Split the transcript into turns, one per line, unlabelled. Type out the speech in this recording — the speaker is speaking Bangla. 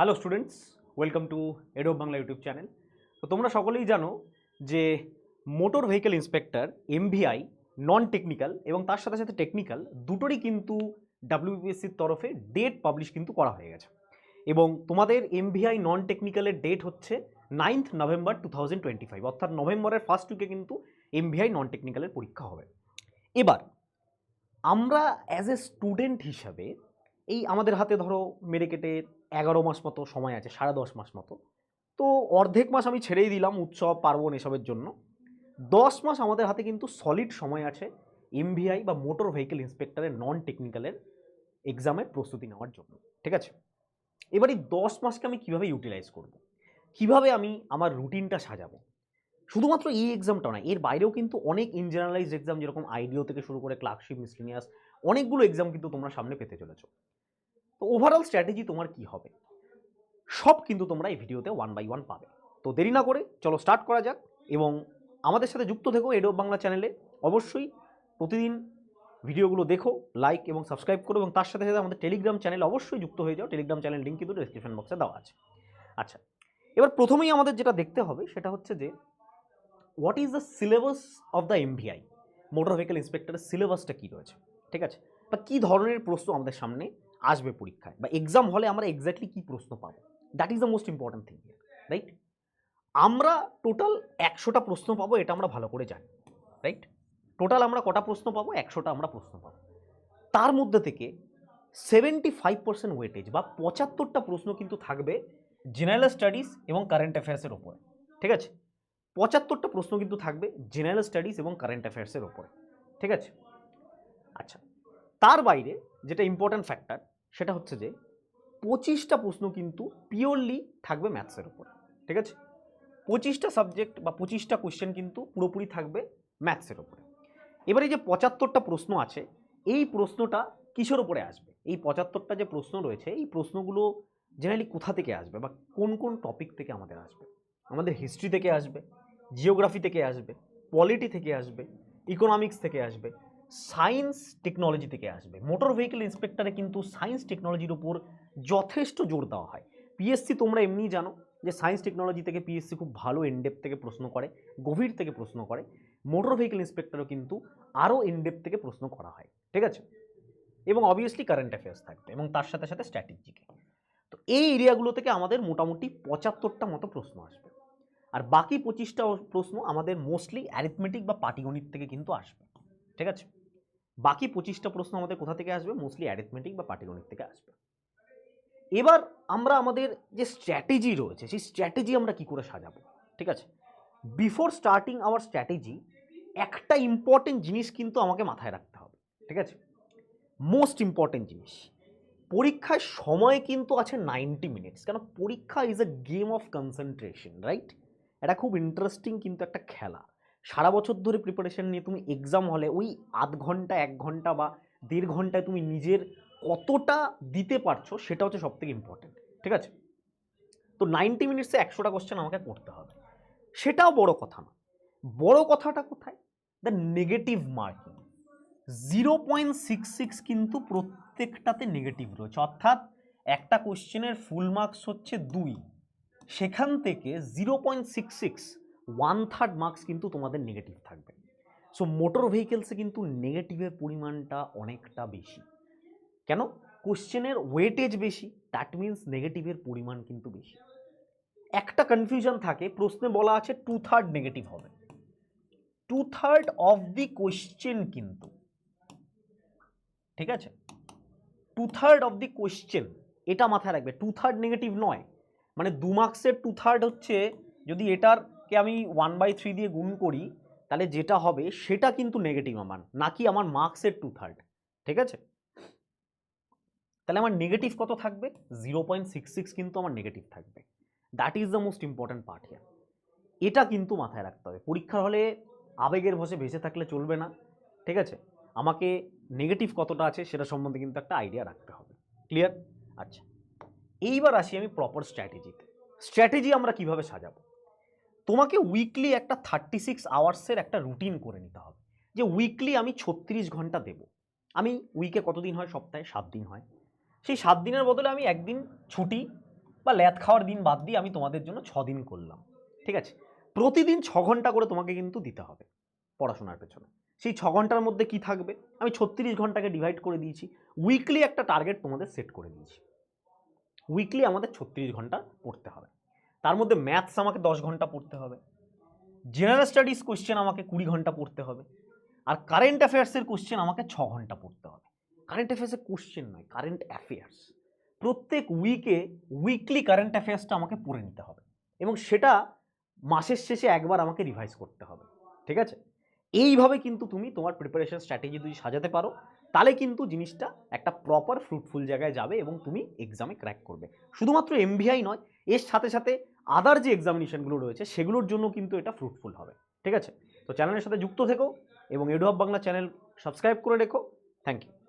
Hello students welcome to Edu Bangla YouTube channel তো তোমরা সকলেই জানো যে motor vehicle inspector MVI non technical এবং তার সাথে সাথে টেকনিক্যাল দুটোরই কিন্তু ডাব্লিউবিএসসির তরফে ডেট পাবলিশ কিন্তু করা হয়ে গেছে। এবং তোমাদের এমভিআই নন টেকনিক্যালের ডেট হচ্ছে ninth November two thousand twenty five অর্থাৎ নভেম্বরের ফার্স্ট উইকে কিন্তু এমভিআই নন টেকনিক্যালের পরীক্ষা হবে। এবার, আমরা অ্যাজ এ স্টুডেন্ট হিসাবে এই আমাদের হাতে ধরো মেরে কেটে এগারো মাস মতো সময় আছে, সাড়ে দশ মাস মতো। তো অর্ধেক মাস আমি ছেড়েই দিলাম উৎসব, পার্বণ এসবের জন্য। দশ মাস আমাদের হাতে কিন্তু সলিড সময় আছে এমভিআই বা মোটর ভেহিকেল ইন্সপেক্টরের নন টেকনিক্যালের এক্সামের প্রস্তুতি নেওয়ার জন্য, ঠিক আছে? এবার এই দশ মাসকে আমি কীভাবে ইউটিলাইজ করব। কীভাবে আমি আমার রুটিনটা সাজাবো? শুধুমাত্র এই এক্সামটা নয়, এর বাইরেও কিন্তু অনেক ইন জেনারেলাইজড এক্সাম যেরকম আইডিও থেকে শুরু করে ক্লার্কশিপ মিসলিনিয়াস অনেকগুলো এক্সাম কিন্তু তোমরা সামনে পেতে চলেছো। তো ওভারঅল স্ট্র্যাটেজি তোমার কি হবে? সব কিন্তু তোমরা এই ভিডিওতে ওয়ান বাই ওয়ান পাবে। তো দেরি না করে চলো স্টার্ট করা যাক এবং আমাদের সাথে যুক্ত থেকো এডো বাংলা চ্যানেলে অবশ্যই প্রতিদিন ভিডিওগুলো দেখো লাইক এবং সাবস্ক্রাইব করো এবং তার সাথে সাথে আমাদের টেলিগ্রাম চ্যানেল অবশ্যই যুক্ত হয়ে যাও। টেলিগ্রাম চ্যানেল লিঙ্ক কিন্তু ডিসক্রিপশন বক্সে দেওয়া আছে। আচ্ছা এবার প্রথমেই আমাদের যেটা দেখতে হবে সেটা হচ্ছে যে what is the syllabus of the MVI motor vehicle ইন্সপেক্টরের সিলেবাসটা কী রয়েছে? ঠিক আছে? বা কী ধরনের প্রশ্ন আমাদের সামনে আসবে পরীক্ষায় বা এক্সাম হলে আমরা এক্স্যাক্টলি কী প্রশ্ন পাবো? That is the most important thing right আমরা টোটাল একশোটা প্রশ্ন পাবো, এটা আমরা ভালো করে জানি রাইট টোটাল আমরা কটা প্রশ্ন পাবো? একশোটা আমরা প্রশ্ন পাবো। তার মধ্যে থেকে সেভেন্টি ফাইভ পার্সেন্ট ওয়েটেজ বা পঁচাত্তরটা প্রশ্ন কিন্তু থাকবে জেনারেল স্টাডিজ এবং কারেন্ট অ্যাফেয়ার্সের ওপরে, ঠিক আছে? পঁচাত্তরটা প্রশ্ন কিন্তু থাকবে জেনারেল স্টাডিজ এবং কারেন্ট অ্যাফেয়ার্সের ওপরে, ঠিক আছে? আচ্ছা তার বাইরে যেটা ইম্পর্ট্যান্ট ফ্যাক্টর সেটা হচ্ছে যে পঁচিশটা প্রশ্ন কিন্তু পিওরলি থাকবে ম্যাথসের ওপর ঠিক আছে? পঁচিশটা সাবজেক্ট বা পঁচিশটা কোয়েশ্চেন কিন্তু পুরোপুরি থাকবে ম্যাথসের ওপরে এবারে যে পঁচাত্তরটা প্রশ্ন আছে, এই প্রশ্নটা কিসের ওপরে আসবে? এই পঁচাত্তরটা যে প্রশ্ন রয়েছে, এই প্রশ্নগুলো জেনারেলি কোথা থেকে আসবে বা কোন কোন টপিক থেকে আমাদের আসবে? আমাদের হিস্ট্রি থেকে আসবে জিওগ্রাফি থেকে আসবে পলিটি থেকে আসবে ইকোনমিক্স থেকে আসবে সায়েন্স টেকনোলজি থেকে আসবে। মোটর ভেহিকেল ইন্সপেক্টরে কিন্তু সায়েন্স টেকনোলজির উপর যথেষ্ট জোর দেওয়া হয়। পিএসসি তোমরা এমনিই জানো যে সায়েন্স টেকনোলজি থেকে পিএসসি খুব ভালো এনডেপ থেকে প্রশ্ন করে, গভীর থেকে প্রশ্ন করে। মোটর ভেহিকেল ইন্সপেক্টরও কিন্তু আরও এনডেপ থেকে প্রশ্ন করা হয়, ঠিক আছে? এবং অবভিয়াসলি কারেন্ট অ্যাফেয়ার্স থাকবে এবং তার সাথে সাথে স্ট্র্যাটেজিকে তো এই এরিয়াগুলো থেকে আমাদের মোটামুটি পঁচাত্তরটা মতো প্রশ্ন আসবে। আর বাকি পঁচিশটা প্রশ্ন আমাদের মোস্টলি অ্যারিথমেটিক বা পাটিগণিত থেকে কিন্তু আসবে, ঠিক আছে? বাকি পঁচিশটা প্রশ্ন আমাদের কোথা থেকে আসবে? মোস্টলি অ্যারিথমেটিক বা পাটিগণিত থেকে আসবে। এবার আমরা আমাদের যে স্ট্র্যাটেজি রয়েছে, সেই স্ট্র্যাটেজি আমরা কি করে সাজাবো? ঠিক আছে? বিফোর স্টার্টিং আওয়ার স্ট্র্যাটেজি একটা ইম্পর্টেন্ট জিনিস কিন্তু আমাকে মাথায় রাখতে হবে। ঠিক আছে? মোস্ট ইম্পর্টেন্ট জিনিস, পরীক্ষায় সময় কিন্তু আছে নাইনটি মিনিটস কেন? পরীক্ষা is a game of concentration right এটা খুব ইন্টারেস্টিং কিন্তু একটা খেলা। সারা বছর ধরে প্রিপারেশন নিয়ে তুমি এক্সাম হলে ওই আধ ঘণ্টা, এক ঘণ্টা বা দেড় ঘন্টায় তুমি নিজের কতটা দিতে পারছ সেটা হচ্ছে সবথেকে ইম্পর্টেন্ট ঠিক আছে? তো নাইনটি মিনিটসে একশোটা কোশ্চেন আমাকে করতে হবে। সেটাও বড় কথা না। বড় কথাটা কোথায়? The negative marking zero point six six কিন্তু প্রত্যেকটাতে নেগেটিভ রয়েছে। অর্থাৎ একটা কোশ্চেনের ফুল মার্কস হচ্ছে দুই। সেখান থেকে zero point six six one third marks কিন্তু তোমাদের নেগেটিভ থাকবে। সো মোটর ভেহিকেলসে কিন্তু নেগেটিভের পরিমাণটা অনেকটা বেশি। কেন? কোশ্চেনের ওয়েটেজ বেশি দ্যাট মিন্স নেগেটিভের পরিমাণ কিন্তু বেশি। একটা কনফিউশন থাকে, প্রশ্নে বলা আছে টু থার্ড নেগেটিভ হবে। Two third of the question কিন্তু, ঠিক আছে? Two third of the question এটা মাথায় রাখবে। টু থার্ড নেগেটিভ নয় মানে দু মার্কসের টু থার্ড হচ্ছে, যদি এটারকে আমি ওয়ান বাই থ্রি দিয়ে গুণ করি, তাহলে যেটা হবে সেটা কিন্তু নেগেটিভ আমার, নাকি আমার মার্কসের টু থার্ড ঠিক আছে? তাহলে আমার নেগেটিভ কত থাকবে? জিরো পয়েন্ট সিক্স সিক্স কিন্তু আমার নেগেটিভ থাকবে। That is the most important part here এটা কিন্তু মাথায় রাখতে হবে। পরীক্ষার হলে আবেগের বসে ভেসে থাকলে চলবে না, ঠিক আছে? আমাকে নেগেটিভ কতটা আছে সেটা সম্বন্ধে কিন্তু একটা আইডিয়া রাখতে হবে। ক্লিয়ার আচ্ছা। এইবার আসি আমি প্রপার স্ট্র্যাটেজিতে স্ট্র্যাটেজি আমরা কীভাবে সাজাবো? তোমাকে উইকলি একটা থার্টি সিক্স আওয়ার্সের একটা রুটিন করে নিতে হবে। যে উইকলি আমি ছত্রিশ ঘণ্টা দেব। আমি উইকে কতদিন হয়? সপ্তাহে সাত দিন হয়। সেই সাত দিনের বদলে আমি একদিন ছুটি বা ল্যাদ খাওয়ার দিন বাদ দিয়ে আমি তোমাদের জন্য ছ দিন করলাম। ঠিক আছে? প্রতিদিন ছ ঘণ্টা করে তোমাকে কিন্তু দিতে হবে পড়াশোনার পেছনে। সেই ছ ঘণ্টার মধ্যে কি থাকবে? আমি ছত্রিশ ঘন্টাকে ডিভাইড করে দিয়েছি। উইকলি একটা টার্গেট তোমাদের সেট করে দিয়েছি। উইকলি আমাদের ছত্রিশ ঘণ্টা পড়তে হবে। তার মধ্যে ম্যাথস আমাকে দশ ঘণ্টা পড়তে হবে। জেনারেল স্টাডিজ কোশ্চেন আমাকে কুড়ি ঘণ্টা পড়তে হবে। আর কারেন্ট অ্যাফেয়ার্সের কোশ্চেন আমাকে ছ ঘণ্টা পড়তে হবে। কারেন্ট অ্যাফেয়ার্সের কোশ্চেন নয় কারেন্ট অ্যাফেয়ার্স প্রত্যেক উইকে উইকলি কারেন্ট অ্যাফেয়ার্সটা আমাকে পড়ে নিতে হবে। এবং সেটা মাসের শেষে একবার আমাকে রিভাইজ করতে হবে। ঠিক আছে? এইভাবে কিন্তু তুমি তোমার প্রিপারেশন স্ট্র্যাটেজি যদি সাজাতে পারো, তাহলে কিন্তু জিনিসটা একটা প্রপার ফ্রুটফুল জায়গায় যাবে এবং তুমি এক্সামে ক্র্যাক করবে। শুধুমাত্র এমভিআই নয়, এর সাথে সাথে আদার যে এক্সামিনেশনগুলো রয়েছে, সেগুলোর জন্য কিন্তু এটা ফ্রুটফুল হবে। ঠিক আছে? তো চ্যানেলের সাথে যুক্ত থেকো এবং Edu of Bangla channel subscribe করে রেখো। Thank you